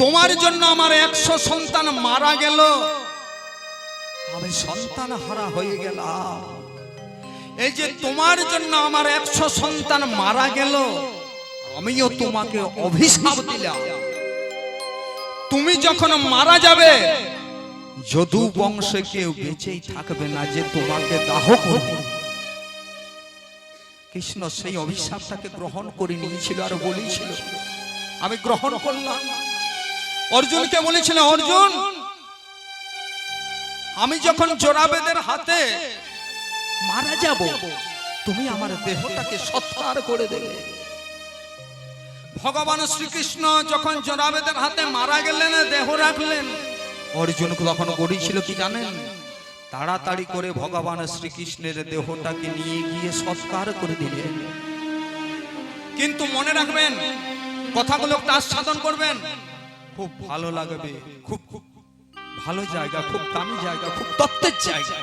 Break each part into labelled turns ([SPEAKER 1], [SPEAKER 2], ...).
[SPEAKER 1] তোমার জন্য আমার একশো সন্তান মারা গেল। আমি সন্তান হারা হয়ে গেলাম। এই যে তোমার জন্য আমার একশো সন্তান মারা গেল, আমিও তোমাকে অভিশাপ দিলাম। তুমি যখন মারা যাবে, যদু বংশে কেউ বেঁচেই থাকবে না যে তোমাকে দাহ করবে। কৃষ্ণ সেই অভিশাপটাকে গ্রহণ করে নিয়েছিল আর বলেছিল, আমি গ্রহণ করলাম। অর্জুনকে বলেছিল, অর্জুন, আমি যখন জোরাবেদের হাতে মারা যাব, তুমি আমার দেহটাকে সৎকার করে দেবে। ভগবান শ্রীকৃষ্ণ যখন জোরাবেদের হাতে মারা গেলেন, দেহ রাখলেন, অর্জুন তখন গড়িয়েছিল কি জানেন? তাড়াতাড়ি করে ভগবান শ্রীকৃষ্ণের দেহটাকে নিয়ে গিয়ে সৎকার করে দিলেন। কিন্তু মনে রাখবেন, কথাগুলো একটু আস্বাদন করবেন। খুব ভালো লাগবে, খুব খুব ভালো জায়গা, খুব দামি জায়গা, খুব তত্ত্বের জায়গা।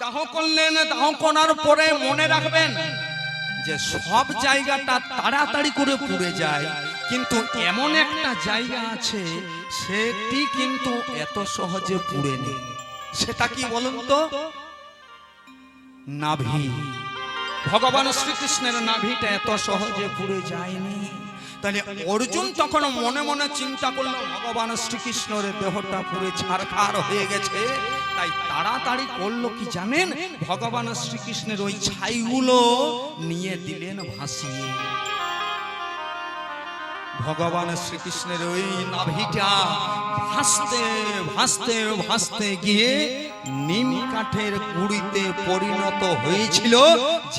[SPEAKER 1] দাহ করলেন, দাহ করার পরে মনে রাখবেন যে সব জায়গাটা তাড়াতাড়ি করে পুড়ে যায়, কিন্তু এমন একটা জায়গা আছে, সেটি কিন্তু এত সহজে পুড়ে নেই। সেটা কি বলুন তো? নাভি। ভগবান শ্রীকৃষ্ণের নাভিটা এত সহজে পুড়ে যায়নি। তাহলে অর্জুন তখন মনে মনে চিন্তা করল, ভগবান শ্রীকৃষ্ণের দেহটা পুরো ছাড়খাড় হয়ে গেছে। তাই তাড়াতাড়ি করল কি জানেন? ভগবান শ্রীকৃষ্ণের ওই ছাইগুলো নিয়ে দিলেন ভাসিয়ে। ভগবান শ্রীকৃষ্ণের ওই নাভিটা ভাসতে ভাসতে ভাসতে গিয়ে নিম কাঠের কুড়িতে পরিণত হয়েছিল,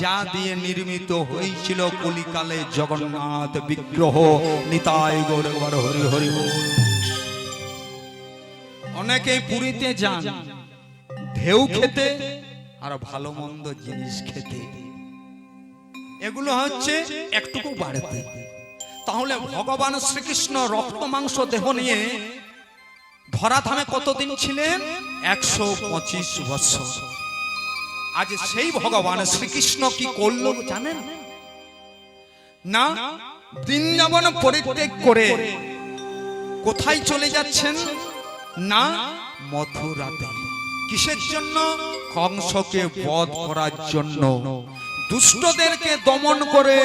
[SPEAKER 1] যা দিয়ে নির্মিত হয়েছিল কলিকালে জগন্নাথ বিগ্রহ। নিতাই গৌরবার হরি হরি বল। অনেকেই পুরীতে যান, ঢেউ খেতে আর ভালো মন্দ জিনিস খেতে। এগুলো হচ্ছে একটুকু বাড়তে। তাহলে ভগবান শ্রীকৃষ্ণ রক্ত মাংস দেহ নিয়ে ধরাধামে কতদিন ছিলেন? একশো পঁচিশ বছর। আজ সেই ভগবান শ্রীকৃষ্ণ কি করল জানেন? না দিন বৃন্দাবন পরিত্যাগ করে কোথায় চলে যাচ্ছেন? না, মথুরাতে। কিসের জন্য? কংসকে বধ করার জন্য। দুষ্টদেরকে দমন করে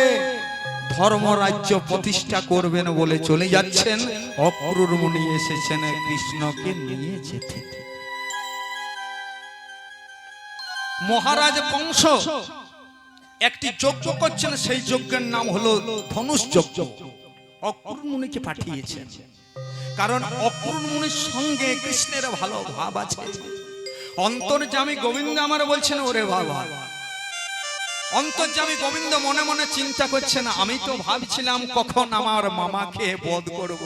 [SPEAKER 1] ধর্মরাজ্য প্রতিষ্ঠা করবেন বলে চলে যাচ্ছেন। অক্রুর মুনি এসেছেন কৃষ্ণকে নিয়ে যেতে। মহারাজ কংস একটি যজ্ঞ করছেন, সেই যজ্ঞের নাম হলো ধনুষ যজ্ঞ। অক্রুর মুনিকে পাঠিয়েছেন। কারণ অক্রুর মুনির সঙ্গে কৃষ্ণের ভালো ভাব আছে। অন্তর্জামী গোবিন্দ আমার বলছেন, ওরে বাবা অন্তর্জামী গোবিন্দ মনে মনে চিন্তা করছেন আমি তো ভাবছিলাম কখন আমার মামাকে বধ করব।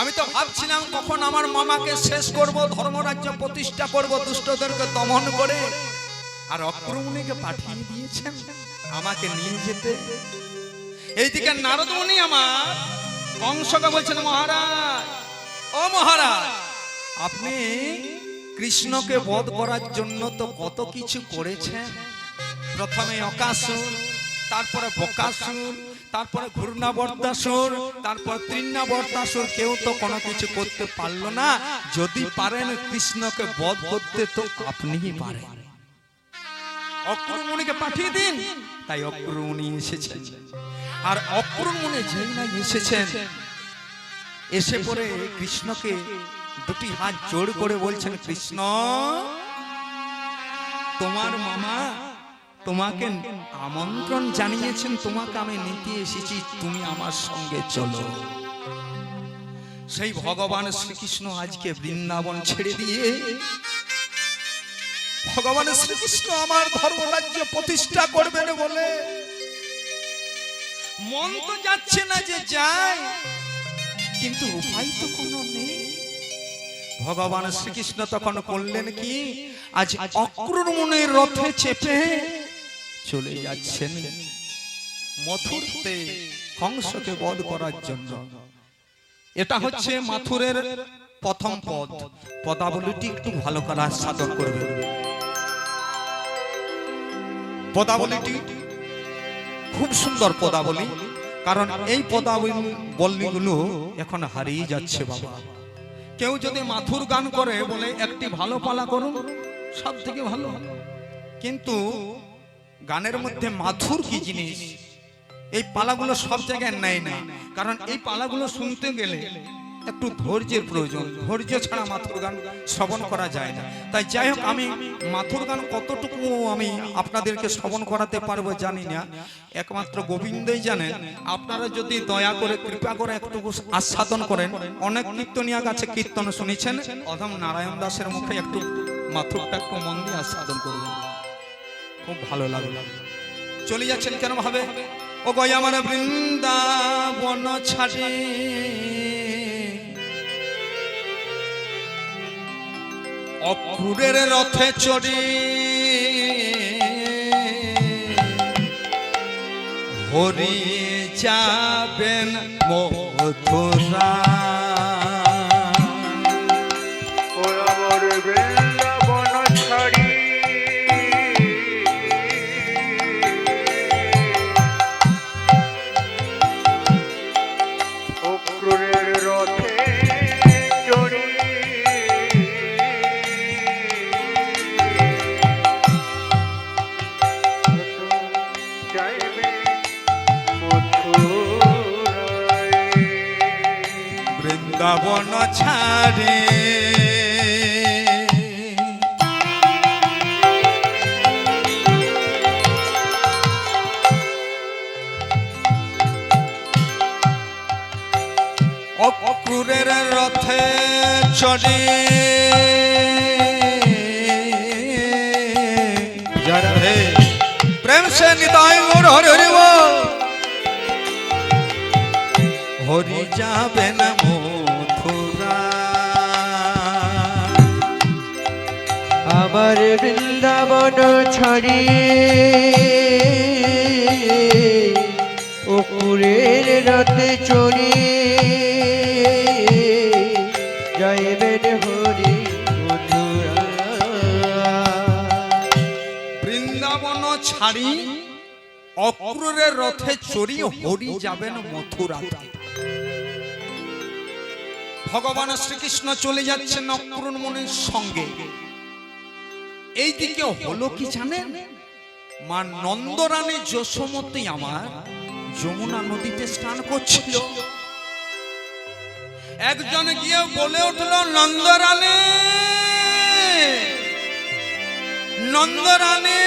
[SPEAKER 1] আমি তো ভাবছিলাম কখন আমার মামাকে শেষ করব, ধর্মরাজ্য প্রতিষ্ঠা করব, দুষ্টদেরকে দমন করে। আর অক্রমণীকে পাঠিয়ে দিয়েছেন, আমাকে নিয়ে যেতে। এইদিকে নারদমণি আমার কংসকে বলছেন, মহারাজ, ও মহারাজ, আপনি কৃষ্ণকে বধ করার জন্য তো কত কিছু করেছেন। প্রথমে অকাসুর, তারপরে বকাসুর, তারপরে ঘূর্ণাবর্তাসুর, তারপর তৃণাবর্তাসুর, কেউ তো কোনো কিছু করতে পারল না। যদি পারেন কৃষ্ণকে বধ করতে তো আপনিই পারেন। অক্রমণিকে পাঠিয়ে দিন, তাই অক্রমণি এসেছেন। আর অক্রমণে যেই এসেছেন, এসে পরে কৃষ্ণকে দুটি হাত জোর করে বলছেন, কৃষ্ণ, তোমার মামা তোমাকে আমন্ত্রণ জানিয়েছেন, তোমাকে আমি নিতে এসেছি, তুমি আমার সঙ্গে চলো। সেই ভগবান শ্রীকৃষ্ণ আজকে বৃন্দাবন ছেড়ে দিয়ে ভগবান শ্রীকৃষ্ণ আমার ধর্মরাজ্য প্রতিষ্ঠা করবেন বলে মন তো যাচ্ছে না যে যায়, কিন্তু উপায় তো কোনো নেই। ভগবান শ্রীকৃষ্ণ তখন করলেন কি? আজ অক্রুর মনের রথে চেপে চলে যাচ্ছেন মথুরতে কংসকে বধ করার জন্য। এটা হচ্ছে মাথুরের প্রথম পদ। পদাবলীটি একটু ভালো করে আস্বাদন করবে পদাবলীটি খুব সুন্দর পদাবলী, কারণ এই পদাবলীগুলো এখন হারিয়ে যাচ্ছে বাবা। কেউ যদি মাথুর গান করে বলে, একটি ভালো পালা করুন, সব থেকে ভালো। কিন্তু গানের মধ্যে মাথুর কি জিনিস? এই পালাগুলো সব জায়গায় নেয় না। কারণ এই পালাগুলো শুনতে গেলে একটু ধৈর্যের প্রয়োজন। ধৈর্য ছাড়া মাথুর গান শ্রবণ করা যায় না। তাই যাই হোক, আমি মাথুর গান কতটুকু আমি আপনাদেরকে শ্রবণ করাতে পারব জানি না। একমাত্র গোবিন্দই জানেন। আপনারা যদি দয়া করে, কৃপা করে একটু আস্বাদন করেন। অনেক কীর্তনিয়া কাছে কীর্তন শুনেছেন। অধম নারায়ণ দাসের মুখে একটু মাথুরটা একটু মন দিয়ে আস্বাদন করবেন খুব ভালো লাগল। চলে যাচ্ছেন কেন ভাবে? ও গয় আমার বৃন্দাবন ছাড়ে। অক্রুরের রথে চড়ি। হরি যাবেন মথুরা।
[SPEAKER 2] বৃন্দাবন ছাড়ে। অক্রুরের রথে চড়ে।
[SPEAKER 1] হরি যাবে না
[SPEAKER 3] আমার বৃন্দাবন ছাড়ি অপুরের রথে চড়ি যাইবেন হরি
[SPEAKER 1] বৃন্দাবন ছাড়ি অক্রুরের রথে চড়ি, হরি যাবেন মথুরাতে। ভগবান শ্রীকৃষ্ণ চলে যাচ্ছেন অক্রুর মনির সঙ্গে। এই দিকে হলো কি জানেন? মা নন্দরানী যশোমতী আমার যমুনা নদীতে স্নান করছিল। একজন গিয়ে বলে উঠল, নন্দরানী নন্দরানী,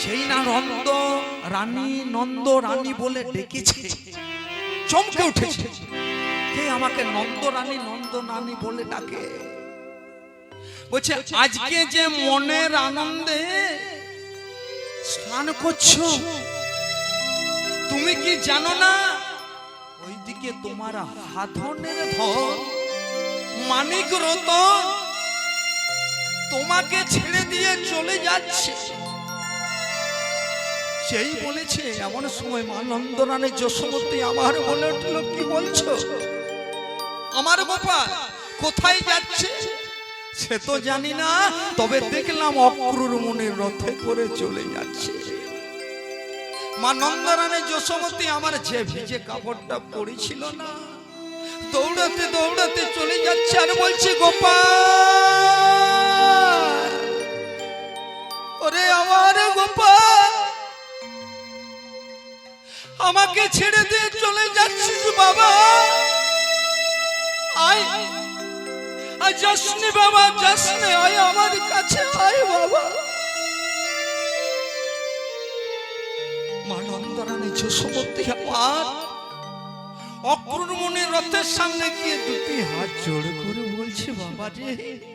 [SPEAKER 1] সেই না নন্দ রানী নন্দ রানী বলে ডেকেছে, চমকে উঠেছে। কে আমাকে নন্দ রানী নন্দ রানী বলে ডাকে। বলছে আজকে যে মনের আনন্দে স্নান করছ তুমি কি জানো না? ওইদিকে তোমার হাধনের ধন মানিক রতন তোমাকে ছেড়ে দিয়ে চলে যাচ্ছে। সেই বলেছে এমন সময় মা নন্দরানী যশোমতী আমার বলে উঠল কি বলছো? আমার গোপাল কোথায় যাচ্ছে? সে তো জানি না, তবে দেখলাম অক্রুর মনের রথে করে চলে যাচ্ছে। মা নন্দরানী যশোমতী আমার যে ভিজে কাপড়টা পড়েছিল না, দৌড়াতে দৌড়াতে চলে যাচ্ছে আর বলছে, গোপাল! ওরে আমার গোপাল! আমাকে ছেড়ে দিয়ে চলে যাচ্ছিস বাবা! আয়। আয় যাসনি বাবা যাসনি আয় আমার কাছে, আয় বাবা। মানন্দরানী যশোমতী আমার। অক্রমণের রথের সামনে গিয়ে দুটি হাত জোড় করে বলছে, বাবা রে।